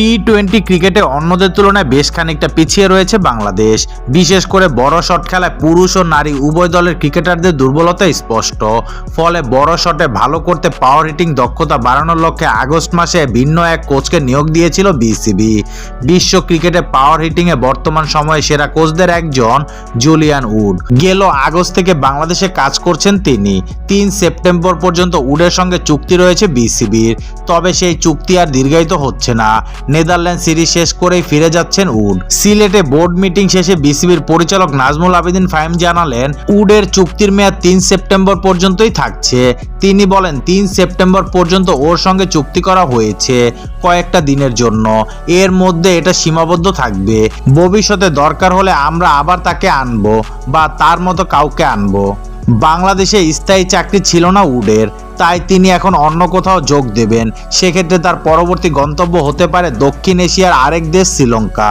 T twenty ক্রিকেটে অন্যদের তুলনায় বেশ খানিকটা পিছিয়ে রয়েছে বাংলাদেশ। বিশেষ করে বড় শট খেলায় পুরুষ ও নারী উভয় দলের ক্রিকেটারদের দুর্বলতা স্পষ্ট। ফলে বড় শটে ভালো করতে পাওয়ার হিটিং দক্ষতা বাড়ানোর লক্ষ্যে আগস্ট মাসে ভিন্ন এক কোচকে নিয়োগ দিয়েছিল বিসিবি বিশ্ব ক্রিকেটে পাওয়ার হিটিংয়ে বর্তমান সময়ে সেরা কোচদের একজন জুলিয়ান উড গেল আগস্ট থেকে বাংলাদেশে কাজ করছেন তিনি। তিন সেপ্টেম্বর পর্যন্ত উডের সঙ্গে চুক্তি রয়েছে বিসিবির তবে সেই চুক্তি আর দীর্ঘায়িত হচ্ছে না। নেদারল্যান্ড সিরিজ শেষ করেই ফিরে যাচ্ছেন উড। সিলেটে বোর্ড মিটিং শেষে বিসিবির পরিচালক নাজমুল আবেদিন ফাহিম জানালেন, উডের চুক্তির মেয়াদ তিন সেপ্টেম্বর পর্যন্তই থাকছে। তিনি বলেন, তিন সেপ্টেম্বর পর্যন্ত ওর সঙ্গে চুক্তি করা হয়েছে কয়েকটা দিনের জন্য। এর মধ্যে এটা সীমাবদ্ধ থাকবে। ভবিষ্যতে দরকার হলে আমরা আবার তাকে আনব বা তার মতো কাউকে আনব। বাংলাদেশে স্থায়ী চাকরি ছিল না উডের, তাই তিনি এখন অন্য কোথাও যোগ দেবেন। সেক্ষেত্রে তার পরবর্তী গন্তব্য হতে পারে দক্ষিণ এশিয়ার আরেক দেশ শ্রীলঙ্কা।